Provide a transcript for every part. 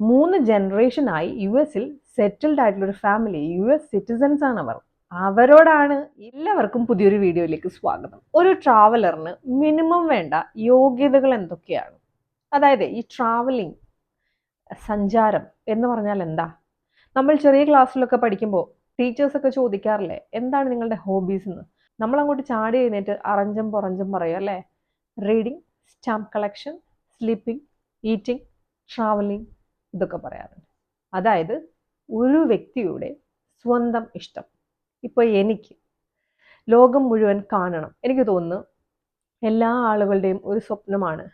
മൂന്ന് ജനറേഷനായി യു എസിൽ സെറ്റിൽഡ് ആയിട്ടുള്ള ഒരു ഫാമിലി യു എസ് സിറ്റിസൻസ് ആണ് അവർ. അവരോടാണ് എല്ലാവർക്കും പുതിയൊരു വീഡിയോയിലേക്ക് സ്വാഗതം. ഒരു ട്രാവലറിന് മിനിമം വേണ്ട യോഗ്യതകൾ എന്തൊക്കെയാണ്? അതായത് ഈ ട്രാവലിംഗ് സഞ്ചാരം എന്ന് പറഞ്ഞാൽ എന്താ? നമ്മൾ ചെറിയ ക്ലാസ്സിലൊക്കെ പഠിക്കുമ്പോൾ ടീച്ചേഴ്സൊക്കെ ചോദിക്കാറില്ലേ എന്താണ് നിങ്ങളുടെ ഹോബീസ് എന്ന്? നമ്മൾ അങ്ങോട്ട് ചാടി എഴുന്നേറ്റ് അറഞ്ചും പുറഞ്ചും പറയും അല്ലേ? Reading stamp collection sleeping eating travelling ഇതൊക്കെ പറയാറുണ്ട്. അതായത് ഒരു വ്യക്തിയുടെ സ്വന്തം ഇഷ്ടം. ഇപ്പോൾ എനിക്ക് ലോകം മുഴുവൻ കാണണം. എനിക്ക് തോന്നുന്നു എല്ലാ ആളുകളുടെയും ഒരു സ്വപ്നമാണ്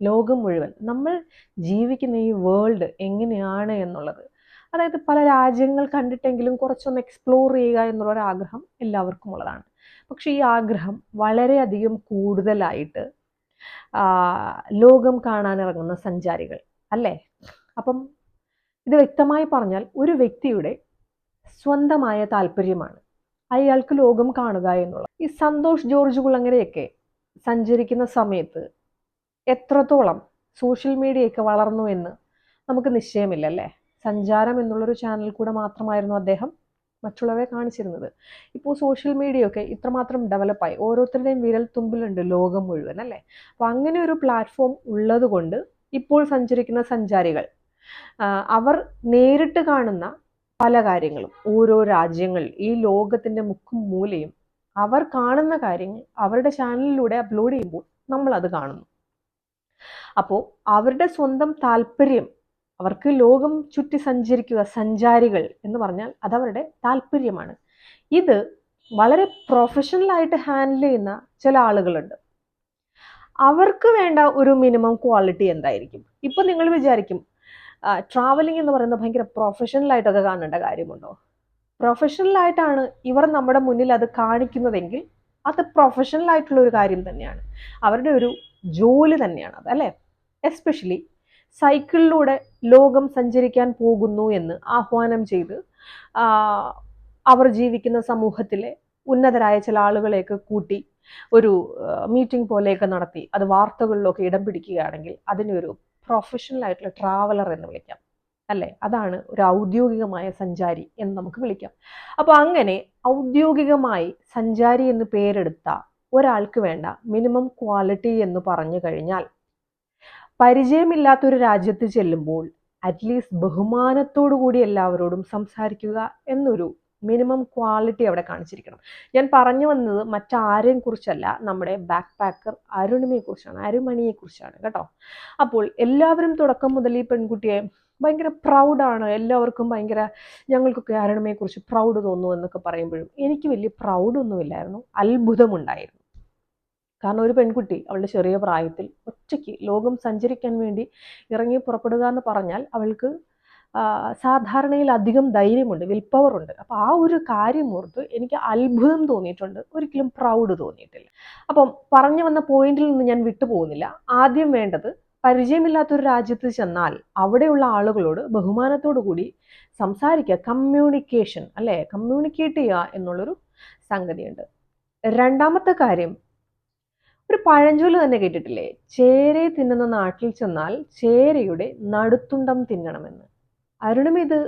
ലോകം മുഴുവൻ. നമ്മൾ ജീവിക്കുന്ന ഈ വേൾഡ് എങ്ങനെയാണ് എന്നുള്ളത്. അതായത് പല രാജ്യങ്ങൾ കണ്ടിട്ടെങ്കിലും കുറച്ചൊന്ന് എക്സ്പ്ലോർ ചെയ്യുക എന്നുള്ളൊരു ആഗ്രഹം എല്ലാവർക്കും ഉള്ളതാണ്. പക്ഷെ ഈ ആഗ്രഹം വളരെയധികം കൂടുതലായിട്ട് ലോകം കാണാനിറങ്ങുന്ന സഞ്ചാരികൾ അല്ലേ? അപ്പം ഇത് വ്യക്തമായി പറഞ്ഞാൽ ഒരു വ്യക്തിയുടെ സ്വന്തമായ താല്പര്യമാണ്. അയാൾക്ക് ലോകം കാണുക എന്നുള്ള ഈ സന്തോഷ് ജോർജ് കുളങ്ങരയൊക്കെ സഞ്ചരിക്കുന്ന സമയത്ത് എത്രത്തോളം സോഷ്യൽ മീഡിയയൊക്കെ വളർന്നു എന്ന് നമുക്ക് നിശ്ചയമില്ല അല്ലേ സഞ്ചാരം എന്നുള്ളൊരു ചാനൽ കൂടെ മാത്രമായിരുന്നു അദ്ദേഹം മറ്റുള്ളവരെ കാണിച്ചിരുന്നത്. ഇപ്പോൾ സോഷ്യൽ മീഡിയ ഒക്കെ ഇത്രമാത്രം ഡെവലപ്പായി. ഓരോരുത്തരുടെയും വിരൽ തുമ്പിലുണ്ട് ലോകം മുഴുവൻ അല്ലേ? അപ്പോൾ അങ്ങനെ ഒരു പ്ലാറ്റ്ഫോം ഉള്ളത് കൊണ്ട് ഇപ്പോൾ സഞ്ചരിക്കുന്ന സഞ്ചാരികൾ അവർ നേരിട്ട് കാണുന്ന പല കാര്യങ്ങളും. ഓരോ രാജ്യങ്ങളിൽ ഈ ലോകത്തിന്റെ മുക്കും മൂലയും അവർ കാണുന്ന കാര്യങ്ങൾ അവരുടെ ചാനലിലൂടെ അപ്ലോഡ് ചെയ്യുമ്പോൾ നമ്മൾ അത് കാണുന്നു. അപ്പോൾ അവരുടെ സ്വന്തം താല്പര്യം അവർക്ക് ലോകം ചുറ്റി സഞ്ചരിക്കുക സഞ്ചാരികൾ എന്ന് പറഞ്ഞാൽ അതവരുടെ താല്പര്യമാണ്. ഇത് വളരെ പ്രൊഫഷണലായിട്ട് ഹാൻഡിൽ ചെയ്യുന്ന ചില ആളുകളുണ്ട്. അവർക്ക് വേണ്ട ഒരു മിനിമം ക്വാളിറ്റി എന്തായിരിക്കും? ഇപ്പം നിങ്ങൾ വിചാരിക്കും ട്രാവലിംഗ് എന്ന് പറയുന്നത് ഭയങ്കര പ്രൊഫഷണലായിട്ടൊക്കെ കാണേണ്ട കാര്യമുണ്ടോ? പ്രൊഫഷണലായിട്ടാണ് ഇവർ നമ്മുടെ മുന്നിൽ അത് കാണിക്കുന്നതെങ്കിൽ അത് പ്രൊഫഷണൽ ആയിട്ടുള്ള ഒരു കാര്യം തന്നെയാണ്. അവരുടെ ഒരു ജോലി തന്നെയാണ് അത് അല്ലേ? എസ്പെഷ്യലി സൈക്കിളിലൂടെ ലോകം സഞ്ചരിക്കാൻ പോകുന്നു എന്ന് ആഹ്വാനം ചെയ്ത് അവർ ജീവിക്കുന്ന സമൂഹത്തിലെ ഉന്നതരായ ചില ആളുകളെയൊക്കെ കൂട്ടി ഒരു മീറ്റിംഗ് പോലെയൊക്കെ നടത്തി അത് വാർത്തകളിലൊക്കെ ഇടം പിടിക്കുകയാണെങ്കിൽ അതിനൊരു പ്രൊഫഷണൽ ആയിട്ടുള്ള ട്രാവലർ എന്ന് വിളിക്കാം. അല്ലേ? അതാണ് ഒരു ഔദ്യോഗികമായ സഞ്ചാരി എന്ന് നമുക്ക് വിളിക്കാം. അപ്പോൾ അങ്ങനെ ഔദ്യോഗികമായി സഞ്ചാരി എന്ന് പേരെടുത്ത ഒരാൾക്ക് വേണ്ട മിനിമം ക്വാളിറ്റി എന്ന് പറഞ്ഞു കഴിഞ്ഞാൽ പരിചയമില്ലാത്തൊരു രാജ്യത്ത് ചെല്ലുമ്പോൾ അറ്റ്ലീസ്റ്റ് ബഹുമാനത്തോടു കൂടി എല്ലാവരോടും സംസാരിക്കുക എന്നൊരു മിനിമം ക്വാളിറ്റി അവിടെ കാണിച്ചിരിക്കണം. ഞാൻ പറഞ്ഞു വന്നത് മറ്റാരെയും കുറിച്ചല്ല നമ്മുടെ ബാക്ക് പാക്കർ അരുണിമയെ കുറിച്ചാണ് അരുമണിയെ കുറിച്ചാണ് കേട്ടോ. അപ്പോൾ എല്ലാവരും തുടക്കം മുതൽ ഈ പെൺകുട്ടിയെ ഭയങ്കര പ്രൗഡാണ് എല്ലാവർക്കും ഭയങ്കര ഞങ്ങൾക്കൊക്കെ അരുണിമയെ കുറിച്ച് പ്രൗഡ് തോന്നുന്നു എന്നൊക്കെ പറയുമ്പോഴും എനിക്ക് വലിയ പ്രൗഡൊന്നുമില്ലായിരുന്നു അത്ഭുതമുണ്ടായിരുന്നു. കാരണം ഒരു പെൺകുട്ടി അവളുടെ ചെറിയ പ്രായത്തിൽ ഒറ്റയ്ക്ക് ലോകം സഞ്ചരിക്കാൻ വേണ്ടി ഇറങ്ങി പുറപ്പെടുക എന്ന് പറഞ്ഞാൽ അവൾക്ക് സാധാരണയിൽ അധികം ധൈര്യമുണ്ട് വിൽ പവർ ഉണ്ട്. അപ്പോൾ ആ ഒരു കാര്യം ഓർത്ത് എനിക്ക് അത്ഭുതം തോന്നിയിട്ടുണ്ട്. ഒരിക്കലും പ്രൗഡ് തോന്നിയിട്ടില്ല. അപ്പം പറഞ്ഞു വന്ന പോയിന്റിൽ നിന്ന് ഞാൻ വിട്ടുപോകുന്നില്ല ആദ്യം വേണ്ടത് പരിചയമില്ലാത്തൊരു രാജ്യത്ത് ചെന്നാൽ അവിടെയുള്ള ആളുകളോട് ബഹുമാനത്തോടു കൂടി സംസാരിക്കുക കമ്മ്യൂണിക്കേഷൻ അല്ലേ? കമ്മ്യൂണിക്കേറ്റ് ചെയ്യുക എന്നുള്ളൊരു സംഗതിയുണ്ട്. രണ്ടാമത്തെ കാര്യം ഒരു പഴഞ്ചൊല്ല് തന്നെ കേട്ടിട്ടില്ലേ? ചേരെ തിന്നുന്ന നാട്ടിൽ ചെന്നാൽ ചേരയുടെ നടുത്തുണ്ടം തിന്നണമെന്ന്. അരുണിമ ഇത്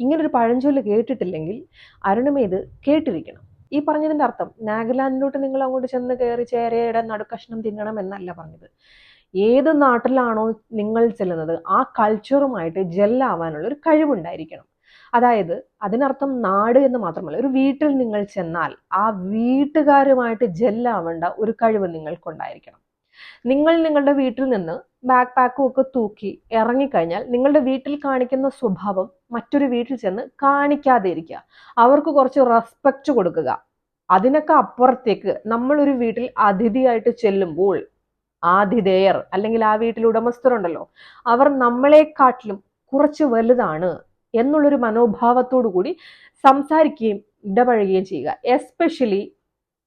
ഇങ്ങനൊരു പഴഞ്ചൊല്ല് കേട്ടിട്ടില്ലെങ്കിൽ അരുണിമ ഇത് കേട്ടിരിക്കണം. ഈ പറഞ്ഞതിന്റെ അർത്ഥം നാഗലാൻഡിലോട്ട് നിങ്ങൾ അങ്ങോട്ട് ചെന്ന് കയറി ചേരയുടെ നടുക്കഷ്ണം തിന്നണം എന്നല്ല പറഞ്ഞത്. ഏത് നാട്ടിലാണോ നിങ്ങൾ ചെല്ലുന്നത് ആ കൾച്ചറുമായിട്ട് ജെല്ലാവാനുള്ള ഒരു കഴിവുണ്ടായിരിക്കണം. അതായത് അതിനർത്ഥം നാട് എന്ന് മാത്രമല്ല ഒരു വീട്ടിൽ നിങ്ങൾ ചെന്നാൽ ആ വീട്ടുകാരുമായിട്ട് ജെല്ലാവേണ്ട ഒരു കഴിവ് നിങ്ങൾക്കുണ്ടായിരിക്കണം. നിങ്ങൾ നിങ്ങളുടെ വീട്ടിൽ നിന്ന് ബാക്ക് പാക്കും ഒക്കെ തൂക്കി ഇറങ്ങിക്കഴിഞ്ഞാൽ നിങ്ങളുടെ വീട്ടിൽ കാണിക്കുന്ന സ്വഭാവം മറ്റൊരു വീട്ടിൽ ചെന്ന് കാണിക്കാതെ ഇരിക്കുക അവർക്ക് കുറച്ച് റെസ്പെക്റ്റ് കൊടുക്കുക. അതിനൊക്കെ അപ്പുറത്തേക്ക് നമ്മളൊരു വീട്ടിൽ അതിഥിയായിട്ട് ചെല്ലുമ്പോൾ ആതിഥേയർ അല്ലെങ്കിൽ ആ വീട്ടിൽ ഉടമസ്ഥരുണ്ടല്ലോ അവർ നമ്മളെക്കാട്ടിലും കുറച്ച് വലുതാണ് എന്നുള്ളൊരു മനോഭാവത്തോടു കൂടി സംസാരിക്കുകയും ഇടപഴകുകയും ചെയ്യുക. എസ്പെഷ്യലി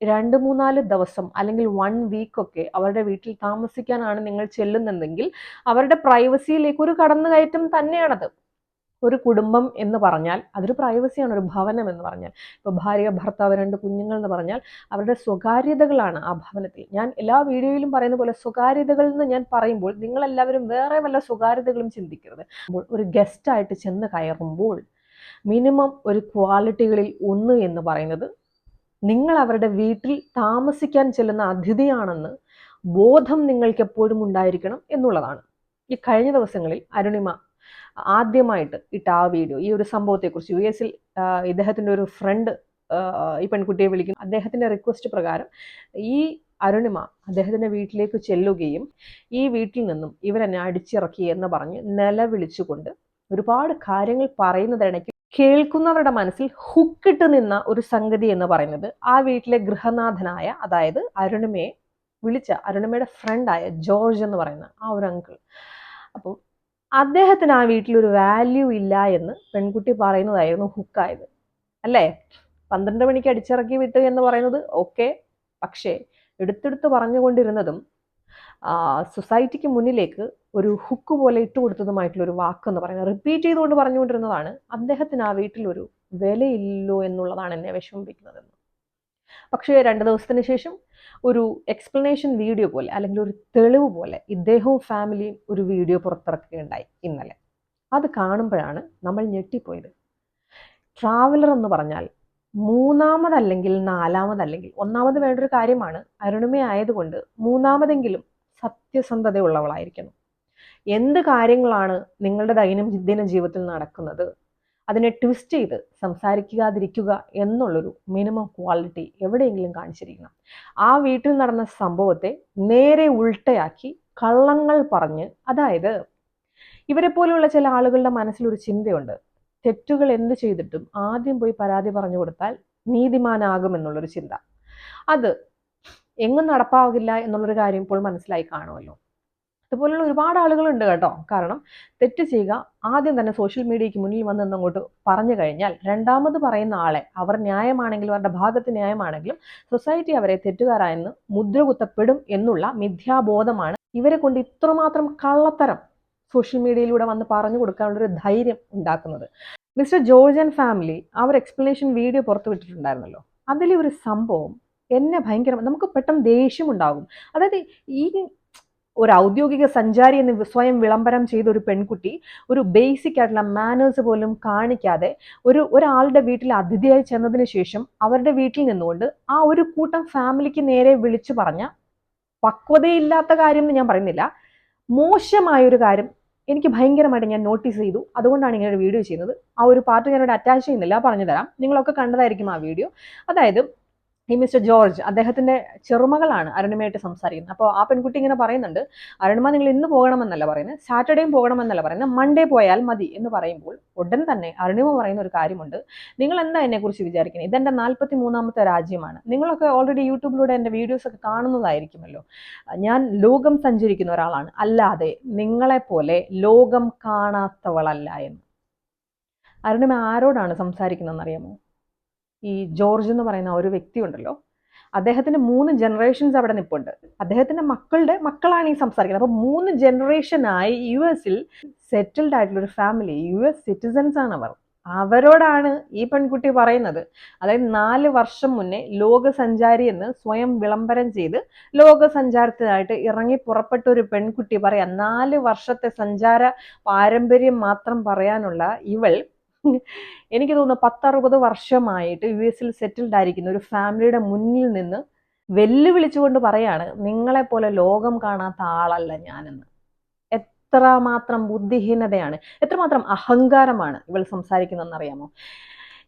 രണ്ട് മൂന്നാൽ ദിവസം അല്ലെങ്കിൽ വൺ വീക്ക് ഒക്കെ അവരുടെ വീട്ടിൽ താമസിക്കാനാണ് നിങ്ങൾ ചെല്ലുന്നതെങ്കിൽ അവരുടെ പ്രൈവസിയിലേക്ക് ഒരു കടന്നുകയറ്റം തന്നെയാണത്. ഒരു കുടുംബം എന്ന് പറഞ്ഞാൽ അതൊരു പ്രൈവസിയാണ് ഒരു ഭവനം എന്ന് പറഞ്ഞാൽ. ഇപ്പോൾ ഭാര്യ ഭർത്താവ് രണ്ട് കുഞ്ഞുങ്ങൾ എന്ന് പറഞ്ഞാൽ അവരുടെ സ്വകാര്യതകളാണ് ആ ഭവനത്തിൽ. ഞാൻ എല്ലാ വീഡിയോയിലും പറയുന്ന പോലെ സ്വകാര്യതകൾ എന്ന് ഞാൻ പറയുമ്പോൾ നിങ്ങളെല്ലാവരും വേറെ വല്ല സ്വകാര്യതകളും ചിന്തിക്കരുത്. ഒരു ഗസ്റ്റായിട്ട് ചെന്ന് കയറുമ്പോൾ മിനിമം ഒരു ക്വാളിറ്റികളിൽ ഒന്ന് എന്ന് പറയുന്നത് നിങ്ങൾ അവരുടെ വീട്ടിൽ താമസിക്കാൻ ചെല്ലുന്ന അതിഥിയാണെന്ന് ബോധം നിങ്ങൾക്ക് എപ്പോഴും ഉണ്ടായിരിക്കണം എന്നുള്ളതാണ്. ഈ കഴിഞ്ഞ ദിവസങ്ങളിൽ അരുണിമ ആദ്യമായിട്ട് ഇട്ട ആ വീഡിയോ ഈ ഒരു സംഭവത്തെക്കുറിച്ച് യു എസിൽ ഇദ്ദേഹത്തിന്റെ ഒരു ഫ്രണ്ട് ഈ പെൺകുട്ടിയെ വിളിക്കുന്നു. അദ്ദേഹത്തിന്റെ റിക്വസ്റ്റ് പ്രകാരം ഈ അരുണിമ അദ്ദേഹത്തിന്റെ വീട്ടിലേക്ക് ചെല്ലുകയും ഈ വീട്ടിൽ നിന്നും ഇവരെന്നെ അടിച്ചിറക്കി എന്ന് പറഞ്ഞ് നിലവിളിച്ചുകൊണ്ട് ഒരുപാട് കാര്യങ്ങൾ പറയുന്നതിനിടയ്ക്ക് കേൾക്കുന്നവരുടെ മനസ്സിൽ ഹുക്കിട്ട് നിന്ന ഒരു സംഗതി എന്ന് പറയുന്നത് ആ വീട്ടിലെ ഗൃഹനാഥനായ അതായത് അരുണിമയെ വിളിച്ച അരുണിമയുടെ ഫ്രണ്ടായ ജോർജ് എന്ന് പറയുന്ന ആ ഒരു അങ്കിൾ അപ്പോൾ അദ്ദേഹത്തിന് ആ വീട്ടിൽ ഒരു വാല്യൂ ഇല്ല എന്ന് പെൺകുട്ടി പറയുന്നതായിരുന്നു ഹുക്കായത്. അല്ലേ? പന്ത്രണ്ട് മണിക്ക് അടിച്ചിറക്കി വിട്ടു എന്ന് പറയുന്നത് ഓക്കെ പക്ഷേ എടുത്തെടുത്ത് പറഞ്ഞുകൊണ്ടിരുന്നതും സൊസൈറ്റിക്ക് മുന്നിലേക്ക് ഒരു ഹുക്ക് പോലെ ഇട്ട് കൊടുത്തതുമായിട്ടുള്ള ഒരു വാക്ക് എന്ന് പറയുന്നത് റിപ്പീറ്റ് ചെയ്തുകൊണ്ട് പറഞ്ഞുകൊണ്ടിരുന്നതാണ്. അദ്ദേഹത്തിന് ആ വീട്ടിലൊരു വിലയില്ലോ എന്നുള്ളതാണ് എന്നെ വിഷമിപ്പിക്കുന്നതെന്ന് പക്ഷേ രണ്ട് ദിവസത്തിന് ശേഷം ഒരു എക്സ്പ്ലനേഷൻ വീഡിയോ പോലെ അല്ലെങ്കിൽ ഒരു തെളിവ് പോലെ ഇദ്ദേഹവും ഫാമിലിയും ഒരു വീഡിയോ പുറത്തിറക്കുകയുണ്ടായി ഇന്നലെ. അത് കാണുമ്പോഴാണ് നമ്മൾ ഞെട്ടിപ്പോയത്. ട്രാവലർ എന്ന് പറഞ്ഞാൽ മൂന്നാമതല്ലെങ്കിൽ നാലാമതല്ലെങ്കിൽ ഒന്നാമത് വേണ്ടൊരു കാര്യമാണ്. അരുണിമ ആയതുകൊണ്ട് മൂന്നാമതെങ്കിലും സത്യസന്ധതയുള്ളവളായിരിക്കണം. എന്ത് കാര്യങ്ങളാണ് നിങ്ങളുടെ ദൈനംദിന ജീവിതത്തിൽ നടക്കുന്നത്? അതിനെ ട്വിസ്റ്റ് ചെയ്ത് സംസാരിക്കാതിരിക്കുക എന്നുള്ളൊരു മിനിമം ക്വാളിറ്റി എവിടെയെങ്കിലും കാണിച്ചിരിക്കണം. ആ വീട്ടിൽ നടന്ന സംഭവത്തെ നേരെ ഉൾട്ടയാക്കി കള്ളങ്ങൾ പറഞ്ഞ് അതായത് ഇവരെ പോലെയുള്ള ചില ആളുകളുടെ മനസ്സിലൊരു ചിന്തയുണ്ട്. തെറ്റുകൾ എന്ത് ചെയ്തിട്ടും ആദ്യം പോയി പരാതി പറഞ്ഞു കൊടുത്താൽ നീതിമാനാകുമെന്നുള്ളൊരു ചിന്ത. അത് എങ്ങും നടപ്പാകില്ല എന്നുള്ളൊരു കാര്യം ഇപ്പോൾ മനസ്സിലായി കാണുമല്ലോ. അതുപോലുള്ള ഒരുപാട് ആളുകളുണ്ട് കേട്ടോ. കാരണം തെറ്റ് ചെയ്യുക ആദ്യം തന്നെ സോഷ്യൽ മീഡിയയ്ക്ക് മുന്നിൽ വന്ന് അങ്ങോട്ട് പറഞ്ഞു കഴിഞ്ഞാൽ രണ്ടാമത് പറയുന്ന ആളെ അവർ ന്യായമാണെങ്കിലും അവരുടെ ഭാഗത്ത് ന്യായമാണെങ്കിലും സൊസൈറ്റി അവരെ തെറ്റുകാരായെന്ന് മുദ്ര കുത്തപ്പെടും എന്നുള്ള മിഥ്യാബോധമാണ് ഇവരെ കൊണ്ട് ഇത്രമാത്രം കള്ളത്തരം സോഷ്യൽ മീഡിയയിലൂടെ വന്ന് പറഞ്ഞു കൊടുക്കാനുള്ളൊരു ധൈര്യം ഉണ്ടാക്കുന്നത്. മിസ്റ്റർ ജോർജ് ആൻഡ് ഫാമിലി അവർ എക്സ്പ്ലനേഷൻ വീഡിയോ പുറത്തുവിട്ടിട്ടുണ്ടായിരുന്നല്ലോ. അതിലെ ഒരു സംഭവം എന്നെ ഭയങ്കര നമുക്ക് പെട്ടെന്ന് ദേഷ്യം ഉണ്ടാകും അതായത് ഈ ഒരു ഔദ്യോഗിക സഞ്ചാരി എന്ന് സ്വയം വിളംബരം ചെയ്ത ഒരു പെൺകുട്ടി ഒരു ബേസിക് ആയിട്ടുള്ള മാനേഴ്സ് പോലും കാണിക്കാതെ ഒരു ഒരാളുടെ വീട്ടിൽ അതിഥിയായി ചെന്നതിന് ശേഷം അവരുടെ വീട്ടിൽ നിന്നുകൊണ്ട് ആ ഒരു കൂട്ടം ഫാമിലിക്ക് നേരെ വിളിച്ചു പറഞ്ഞ പക്വതയില്ലാത്ത കാര്യം എന്ന് ഞാൻ പറയുന്നില്ല. മോശമായൊരു കാര്യം എനിക്ക് ഭയങ്കരമായിട്ട് ഞാൻ നോട്ടീസ് ചെയ്തു. അതുകൊണ്ടാണ് ഇങ്ങനെ ഒരു വീഡിയോ ചെയ്യുന്നത്. ആ ഒരു പാർട്ട് ഞാനിവിടെ അറ്റാച്ച് ചെയ്യുന്നില്ല. പറഞ്ഞു തരാം നിങ്ങളൊക്കെ കണ്ടതായിരിക്കും ആ വീഡിയോ അതായത് ഈ മിസ്റ്റർ ജോർജ് അദ്ദേഹത്തിന്റെ ചെറുമകളാണ് അരുണിമയായിട്ട് സംസാരിക്കുന്നത്. അപ്പോൾ ആ പെൺകുട്ടി ഇങ്ങനെ പറയുന്നുണ്ട് അരുണിമ നിങ്ങൾ ഇന്ന് പോകണമെന്നല്ല പറയുന്നത് സാറ്റർഡേയും പോകണമെന്നല്ല പറയുന്നത് മൺഡേ പോയാൽ മതി എന്ന് പറയുമ്പോൾ ഉടൻ തന്നെ അരുണിമ പറയുന്ന ഒരു കാര്യമുണ്ട്. നിങ്ങൾ എന്താ എന്നെക്കുറിച്ച് വിചാരിക്കുന്നത്? ഇതെന്റെ നാൽപ്പത്തി മൂന്നാമത്തെ രാജ്യമാണ്. നിങ്ങളൊക്കെ ഓൾറെഡി യൂട്യൂബിലൂടെ എന്റെ വീഡിയോസ് ഒക്കെ കാണുന്നതായിരിക്കുമല്ലോ. ഞാൻ ലോകം സഞ്ചരിക്കുന്ന ഒരാളാണ്. അല്ലാതെ നിങ്ങളെപ്പോലെ ലോകം കാണാത്തവളല്ല എന്ന്. അരുണിമ ആരോടാണ് സംസാരിക്കുന്നതെന്ന് അറിയാമോ? ഈ ജോർജ് എന്ന് പറയുന്ന ഒരു വ്യക്തി ഉണ്ടല്ലോ. അദ്ദേഹത്തിന്റെ മൂന്ന് ജനറേഷൻസ് അവിടെ നിപ്പുണ്ട്. അദ്ദേഹത്തിന്റെ മക്കളുടെ മക്കളാണ് ഈ സംസാരിക്കുന്നത്. അപ്പോൾ മൂന്ന് ജനറേഷനായി യു എസിൽ സെറ്റിൽഡ് ആയിട്ടുള്ള ഒരു ഫാമിലി യു എസ് സിറ്റിസൻസ് ആണ് അവർ. അവരോടാണ് ഈ പെൺകുട്ടി പറയുന്നത്. അതായത് നാല് വർഷം മുന്നേ ലോകസഞ്ചാരി എന്ന് സ്വയം വിളംബരം ചെയ്ത് ലോകസഞ്ചാരത്തിനായിട്ട് ഇറങ്ങി പുറപ്പെട്ട ഒരു പെൺകുട്ടി പറയാം നാല് വർഷത്തെ സഞ്ചാര പാരമ്പര്യം മാത്രം പറയാനുള്ള ഇവൾ എനിക്ക് തോന്നുന്നു പത്തറുപത് വർഷമായിട്ട് യു എസിൽ സെറ്റിൽഡ് ആയിരിക്കുന്ന ഒരു ഫാമിലിയുടെ മുന്നിൽ നിന്ന് വെല്ലുവിളിച്ചുകൊണ്ട് പറയാണ് നിങ്ങളെപ്പോലെ ലോകം കാണാത്ത ആളല്ല ഞാനെന്ന്. എത്രമാത്രം ബുദ്ധിഹീനതയാണ് എത്രമാത്രം അഹങ്കാരമാണ് ഇവൾ സംസാരിക്കുന്നതെന്ന് അറിയാമോ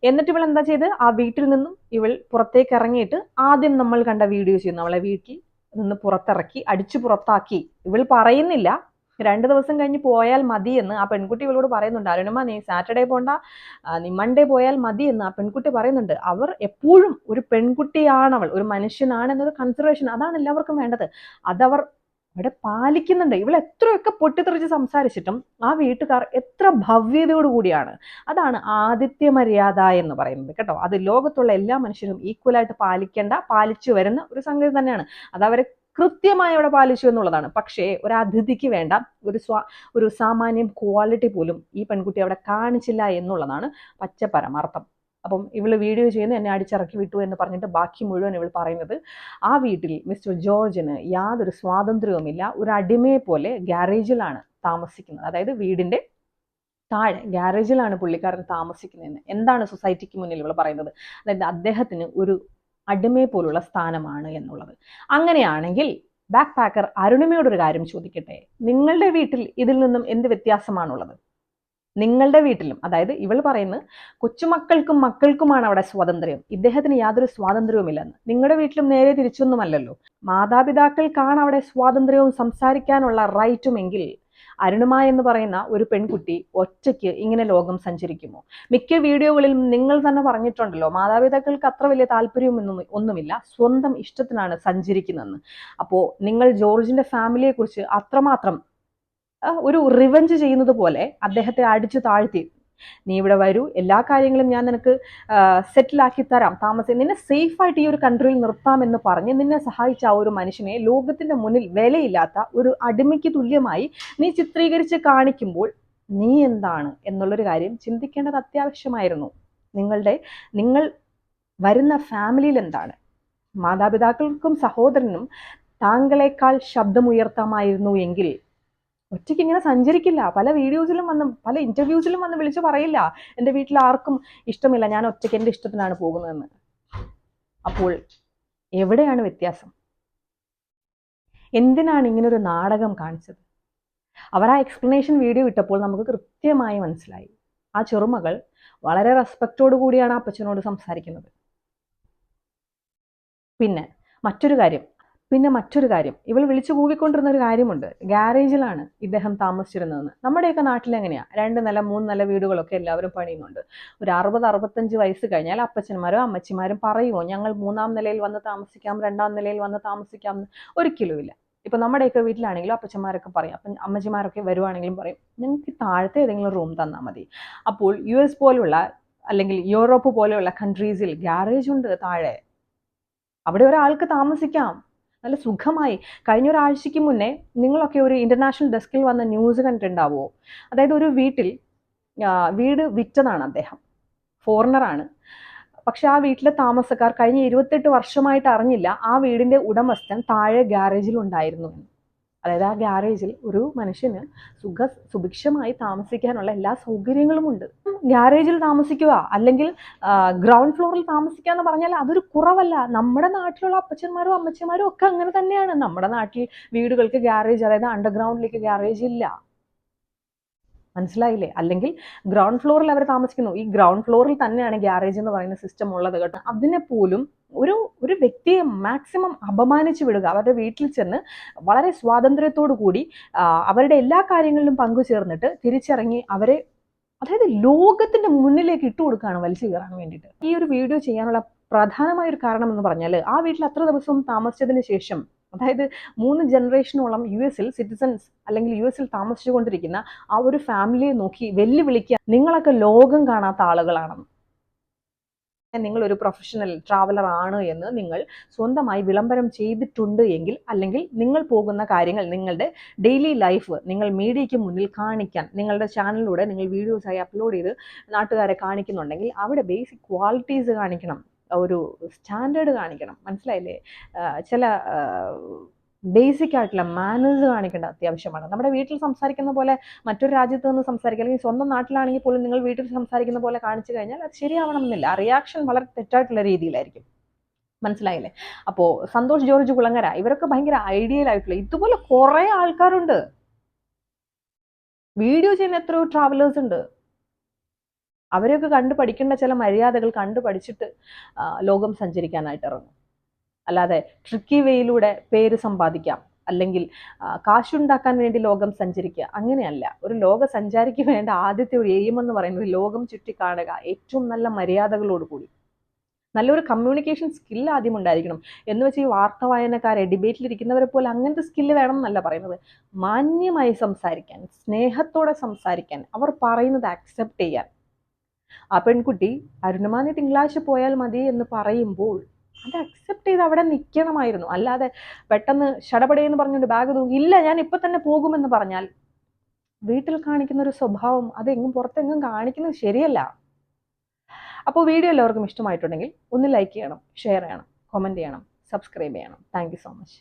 എന്നിട്ട് ഇവൾ എന്താ ചെയ്ത്? ആ വീട്ടിൽ നിന്നും ഇവൾ പുറത്തേക്ക് ഇറങ്ങിയിട്ട് ആദ്യം നമ്മൾ കണ്ട വീഡിയോ ചെയ്യുന്നു. അവളെ വീട്ടിൽ നിന്ന് പുറത്തിറക്കി അടിച്ചു പുറത്താക്കി. ഇവൾ പറയുന്നില്ല രണ്ട് ദിവസം കഴിഞ്ഞ് പോയാൽ മതി എന്ന് ആ പെൺകുട്ടി ഇവളോട് പറയുന്നുണ്ട്. അരുണിമ നീ സാറ്റർഡേ പോണ്ട. നീ മൺഡേ പോയാൽ മതി എന്ന് ആ പെൺകുട്ടി പറയുന്നുണ്ട്. അവർ എപ്പോഴും ഒരു പെൺകുട്ടിയാണവൾ ഒരു മനുഷ്യനാണ് എന്നൊരു കൺസിഡറേഷൻ അതാണ് എല്ലാവർക്കും വേണ്ടത്. അതവർ ഇവിടെ പാലിക്കുന്നുണ്ട്. ഇവൾ എത്രയൊക്കെ പൊട്ടിത്തെറിച്ച് സംസാരിച്ചിട്ടും ആ വീട്ടുകാർ എത്ര ഭവ്യതയോടു കൂടിയാണ്. അതാണ് ആദിത്യ മര്യാദ എന്ന് പറയുന്നത് കേട്ടോ. അത് ലോകത്തുള്ള എല്ലാ മനുഷ്യരും ഈക്വലായിട്ട് പാലിക്കേണ്ട പാലിച്ചു വരുന്ന ഒരു സംഗതി തന്നെയാണ്. അത് അവരെ കൃത്യമായി അവിടെ പാലിച്ചു എന്നുള്ളതാണ്. പക്ഷേ ഒരു അതിഥിക്ക് വേണ്ട ഒരു സ്വാ ഒരു സാമാന്യം ക്വാളിറ്റി പോലും ഈ പെൺകുട്ടി അവിടെ കാണിച്ചില്ല എന്നുള്ളതാണ് പച്ച പരമാർത്ഥം അപ്പം ഇവൾ വീഡിയോ ചെയ്യുന്ന എന്നെ അടിച്ചിറക്കി വിട്ടു എന്ന് പറഞ്ഞിട്ട് ബാക്കി മുഴുവൻ ഇവൾ പറയുന്നത് ആ വീട്ടിൽ മിസ്റ്റർ ജോർജിന് യാതൊരു സ്വാതന്ത്ര്യവുമില്ല. ഒരു അടിമയെ പോലെ ഗ്യാരേജിലാണ് താമസിക്കുന്നത്. അതായത് വീടിന്റെ താഴെ ഗ്യാരേജിലാണ് പുള്ളിക്കാരൻ താമസിക്കുന്നതെന്ന്. എന്താണ് സൊസൈറ്റിക്ക് മുന്നിൽ ഇവൾ പറയുന്നത്? അതായത് അദ്ദേഹത്തിന് ഒരു അടിമയെ പോലുള്ള സ്ഥാനമാണ് എന്നുള്ളത്. അങ്ങനെയാണെങ്കിൽ ബാക്ക് പാക്കർ അരുണിമയോടൊരു കാര്യം ചോദിക്കട്ടെ? നിങ്ങളുടെ വീട്ടിൽ ഇതിൽ നിന്നും എന്ത് വ്യത്യാസമാണുള്ളത്? നിങ്ങളുടെ വീട്ടിലും അതായത് ഇവൾ പറയുന്നത് കൊച്ചുമക്കൾക്കും മക്കൾക്കുമാണ് അവിടെ സ്വാതന്ത്ര്യം. ഇദ്ദേഹത്തിന് യാതൊരു സ്വാതന്ത്ര്യവുമില്ലെന്ന്. നിങ്ങളുടെ വീട്ടിലും നേരെ തിരിച്ചൊന്നുമല്ലല്ലോ. മാതാപിതാക്കൾക്കാണ് അവിടെ സ്വാതന്ത്ര്യവും സംസാരിക്കാനുള്ള റൈറ്റുമെങ്കിൽ അരുണിമ എന്ന് പറയുന്ന ഒരു പെൺകുട്ടി ഒറ്റയ്ക്ക് ഇങ്ങനെ ലോകം സഞ്ചരിക്കുമോ? മിക്ക വീഡിയോകളിലും നിങ്ങൾ തന്നെ പറഞ്ഞിട്ടുണ്ടല്ലോ മാതാപിതാക്കൾക്ക് അത്ര വലിയ താല്പര്യമൊന്നും ഒന്നുമില്ല സ്വന്തം ഇഷ്ടത്തിനാണ് സഞ്ചരിക്കുന്നതെന്ന്. അപ്പോൾ നിങ്ങൾ ജോർജിന്റെ ഫാമിലിയെ കുറിച്ച് അത്രമാത്രം ഒരു റിവഞ്ച് ചെയ്യുന്നത് പോലെ അദ്ദേഹത്തെ അടിച്ചു താഴ്ത്തി നീ ഇവിടെ വരൂ. എല്ലാ കാര്യങ്ങളും ഞാൻ നിനക്ക് സെറ്റിലാക്കി തരാം. താമസം നിന്നെ സേഫായിട്ട് ഈ ഒരു കൺട്രിയിൽ നിർത്താമെന്ന് പറഞ്ഞ് നിന്നെ സഹായിച്ച ആ ഒരു മനുഷ്യനെ ലോകത്തിന്റെ മുന്നിൽ വിലയില്ലാത്ത ഒരു അടിമയ്ക്ക് തുല്യമായി നീ ചിത്രീകരിച്ച് കാണിക്കുമ്പോൾ നീ എന്താണ് എന്നുള്ളൊരു കാര്യം ചിന്തിക്കേണ്ടത് അത്യാവശ്യമായിരുന്നു. നിങ്ങളുടെ നിങ്ങൾ വരുന്ന ഫാമിലിയിൽ എന്താണ്? മാതാപിതാക്കൾക്കും സഹോദരനും താങ്കളെക്കാൾ ശബ്ദമുയർത്താമായിരുന്നു എങ്കിൽ ഒറ്റയ്ക്ക് ഇങ്ങനെ സഞ്ചരിക്കില്ല. പല വീഡിയോസിലും വന്ന് പല ഇന്റർവ്യൂസിലും വന്ന് വിളിച്ച് പറയില്ല. എന്റെ വീട്ടിൽ ആർക്കും ഇഷ്ടമില്ല. ഞാൻ ഒറ്റയ്ക്ക് എന്റെ ഇഷ്ടത്തിനാണ് പോകുന്നതെന്ന്. അപ്പോൾ എവിടെയാണ് വ്യത്യാസം? എന്തിനാണ് ഇങ്ങനൊരു നാടകം കാണിച്ചത്? അവർ ആ എക്സ്പ്ലനേഷൻ വീഡിയോ ഇട്ടപ്പോൾ നമുക്ക് കൃത്യമായി മനസ്സിലായി. ആ ചെറുമകൾ വളരെ റെസ്പെക്റ്റോടു കൂടിയാണ് അപ്പച്ചനോട് സംസാരിക്കുന്നത്. പിന്നെ മറ്റൊരു കാര്യം. പിന്നെ മറ്റൊരു കാര്യം. ഇവൾ വിളിച്ചു കൂവിക്കൊണ്ടിരുന്ന ഒരു കാര്യമുണ്ട്. ഗാരേജിലാണ് ഇദ്ദേഹം താമസിച്ചിരുന്നതെന്ന്. നമ്മുടെയൊക്കെ നാട്ടിൽ എങ്ങനെയാ രണ്ട് നില മൂന്ന് നില വീടുകളൊക്കെ എല്ലാവരും പണിയുന്നുണ്ട്. ഒരു അറുപത് അറുപത്തഞ്ച് വയസ്സ് കഴിഞ്ഞാൽ അപ്പച്ചന്മാരും അമ്മച്ചിമാരും പറയുമോ ഞങ്ങൾ മൂന്നാം നിലയിൽ വന്ന് താമസിക്കാം രണ്ടാം നിലയിൽ വന്ന് താമസിക്കാം ഒരിക്കലും ഇല്ല. ഇപ്പൊ നമ്മുടെയൊക്കെ വീട്ടിലാണെങ്കിലും അപ്പച്ചന്മാരൊക്കെ പറയും. അപ്പം അമ്മച്ചിമാരൊക്കെ വരുവാണെങ്കിലും പറയും ഞങ്ങൾക്ക് താഴത്തെ ഏതെങ്കിലും റൂം തന്നാൽ മതി. അപ്പോൾ യു എസ് പോലുള്ള അല്ലെങ്കിൽ യൂറോപ്പ് പോലെയുള്ള കൺട്രീസിൽ ഗ്യാരേജ് ഉണ്ട് താഴെ. അവിടെ ഒരാൾക്ക് താമസിക്കാം. നല്ല സുഖമായി. കഴിഞ്ഞ ഒരാഴ്ചയ്ക്ക് മുന്നേ നിങ്ങളൊക്കെ ഒരു ഇന്റർനാഷണൽ ഡെസ്കിൽ വന്ന ന്യൂസ് കണ്ടിട്ടുണ്ടാവുമോ? അതായത് ഒരു വീട്ടിൽ വീട് വിറ്റതാണ് അദ്ദേഹം. ഫോറിനറാണ് പക്ഷെ ആ വീട്ടിലെ താമസക്കാർ കഴിഞ്ഞ ഇരുപത്തെട്ട് വർഷമായിട്ട് അറിഞ്ഞില്ല ആ വീടിന്റെ ഉടമസ്ഥൻ താഴെ ഗ്യാരേജിലുണ്ടായിരുന്നു എന്ന്. അതായത് ആ ഗ്യാരേജിൽ ഒരു മനുഷ്യന് സുഖ സുഭിക്ഷമായി താമസിക്കാനുള്ള എല്ലാ സൗകര്യങ്ങളും ഉണ്ട് ഗ്യാരേജിൽ താമസിക്കുക അല്ലെങ്കിൽ ഗ്രൗണ്ട് ഫ്ലോറിൽ താമസിക്കുക എന്ന് പറഞ്ഞാൽ അതൊരു കുറവല്ല. നമ്മുടെ നാട്ടിലുള്ള അപ്പച്ചന്മാരും അമ്മച്ചന്മാരും ഒക്കെ അങ്ങനെ തന്നെയാണ്. നമ്മുടെ നാട്ടിൽ വീടുകൾക്ക് ഗ്യാരേജ് അതായത് അണ്ടർഗ്രൗണ്ടിലേക്ക് ഗ്യാരേജ് ഇല്ല. മനസ്സിലായില്ലേ? അല്ലെങ്കിൽ ഗ്രൗണ്ട് ഫ്ലോറിൽ അവർ താമസിക്കുന്നു. ഈ ഗ്രൗണ്ട് ഫ്ലോറിൽ തന്നെയാണ് ഗ്യാരേജ് എന്ന് പറയുന്ന സിസ്റ്റം ഉള്ളത് കേട്ടോ. അതിനെ പോലും ഒരു ഒരു വ്യക്തിയെ മാക്സിമം അപമാനിച്ചു വിടുക. അവരുടെ വീട്ടിൽ ചെന്ന് വളരെ സ്വാതന്ത്ര്യത്തോടു കൂടി അവരുടെ എല്ലാ കാര്യങ്ങളിലും പങ്കുചേർന്നിട്ട് തിരിച്ചിറങ്ങി അവരെ അതായത് ലോകത്തിന്റെ മുന്നിലേക്ക് ഇട്ടു കൊടുക്കുകയാണ് വലിച്ചു കയറാൻ വേണ്ടിയിട്ട്. ഈ ഒരു വീഡിയോ ചെയ്യാനുള്ള പ്രധാനമായ ഒരു കാരണം എന്ന് പറഞ്ഞാൽ ആ വീട്ടിൽ അത്ര ദിവസം താമസിച്ചതിന് ശേഷം അതായത് മൂന്ന് ജനറേഷനോളം യു എസിൽ സിറ്റിസൺസ് അല്ലെങ്കിൽ യു എസിൽ താമസിച്ചുകൊണ്ടിരിക്കുന്ന ആ ഒരു ഫാമിലിയെ നോക്കി വെല്ലുവിളിക്കുക. നിങ്ങളൊക്കെ ലോകം കാണാത്ത ആളുകളാണെന്ന്. നിങ്ങൾ ഒരു പ്രൊഫഷണൽ ട്രാവലർ ആണ് എന്ന് നിങ്ങൾ സ്വന്തമായി വിളംബരം ചെയ്തിട്ടുണ്ട് എങ്കിൽ അല്ലെങ്കിൽ നിങ്ങൾ പോകുന്ന കാര്യങ്ങൾ നിങ്ങളുടെ ഡെയിലി ലൈഫ് നിങ്ങൾ മീഡിയയ്ക്ക് മുന്നിൽ കാണിക്കാൻ നിങ്ങളുടെ ചാനലിലൂടെ നിങ്ങൾ വീഡിയോസായി അപ്ലോഡ് ചെയ്ത് നാട്ടുകാരെ കാണിക്കുന്നുണ്ടെങ്കിൽ അവിടെ ബേസിക് ക്വാളിറ്റീസ് കാണിക്കണം. ഒരു സ്റ്റാൻഡേർഡ് കാണിക്കണം. മനസ്സിലായില്ലേ? ചില ബേസിക് ആയിട്ടുള്ള മാനേഴ്സ് കാണിക്കേണ്ട അത്യാവശ്യമാണ്. നമ്മുടെ വീട്ടിൽ സംസാരിക്കുന്ന പോലെ മറ്റൊരു രാജ്യത്ത് നിന്ന് സംസാരിക്കുക അല്ലെങ്കിൽ സ്വന്തം നാട്ടിലാണെങ്കിൽ പോലും നിങ്ങൾ വീട്ടിൽ സംസാരിക്കുന്ന പോലെ കാണിച്ചു കഴിഞ്ഞാൽ അത് ശരിയാവണമെന്നില്ല. റിയാക്ഷൻ വളരെ തെറ്റായിട്ടുള്ള രീതിയിലായിരിക്കും. മനസ്സിലായില്ലേ? അപ്പോൾ സന്തോഷ് ജോർജ് കുളങ്ങര ഇവരൊക്കെ ഭയങ്കര ഐഡിയൽ ആയിട്ടുള്ള ഇതുപോലെ കുറേ ആൾക്കാരുണ്ട്. വീഡിയോ ചെയ്യുന്ന എത്രയോ ട്രാവലേഴ്സ് ഉണ്ട്. അവരെയൊക്കെ കണ്ടു പഠിക്കേണ്ട ചില മര്യാദകൾ കണ്ടു പഠിച്ചിട്ട് ലോകം സഞ്ചരിക്കാനായിട്ട് ഇറങ്ങും. അല്ലാതെ ട്രിക്കി വേയിലൂടെ പേര് സമ്പാദിക്കാം അല്ലെങ്കിൽ കാശുണ്ടാക്കാൻ വേണ്ടി ലോകം സഞ്ചരിക്കുക അങ്ങനെയല്ല. ഒരു ലോക സഞ്ചാരിക്ക് വേണ്ട ആദ്യത്തെ ഒരു എയിം എന്ന് പറയുന്നത് ലോകം ചുറ്റിക്കാണുക ഏറ്റവും നല്ല മര്യാദകളോട് കൂടി. നല്ലൊരു കമ്മ്യൂണിക്കേഷൻ സ്കിൽ ആദ്യം ഉണ്ടായിരിക്കണം. എന്ന് വെച്ച് ഈ വാർത്ത വായനക്കാരെ ഡിബേറ്റിലിരിക്കുന്നവരെ പോലെ അങ്ങനത്തെ സ്കില്ല് വേണം എന്നല്ല പറയുന്നത്. മാന്യമായി സംസാരിക്കാൻ സ്നേഹത്തോടെ സംസാരിക്കാൻ അവർ പറയുന്നത് അക്സെപ്റ്റ് ചെയ്യാൻ. ആ പെൺകുട്ടി അരുണമാനി തിങ്കളാഴ്ച പോയാൽ മതി എന്ന് പറയുമ്പോൾ അത് അക്സെപ്റ്റ് ചെയ്ത് അവിടെ നിൽക്കണമായിരുന്നു അല്ലാതെ പെട്ടെന്ന് ഷടപടയെന്ന് പറഞ്ഞുകൊണ്ട് ബാഗ് തൂങ്ങി ഇല്ല ഞാൻ ഇപ്പം തന്നെ പോകുമെന്ന് പറഞ്ഞാൽ വീട്ടിൽ കാണിക്കുന്ന ഒരു സ്വഭാവം അതെങ്ങും പുറത്തെങ്ങും കാണിക്കുന്നത് ശരിയല്ല. അപ്പോൾ വീഡിയോ എല്ലാവർക്കും ഇഷ്ടമായിട്ടുണ്ടെങ്കിൽ ഒന്ന് ലൈക്ക് ചെയ്യണം ഷെയർ ചെയ്യണം കമന്റ് ചെയ്യണം സബ്സ്ക്രൈബ് ചെയ്യണം. Thank so much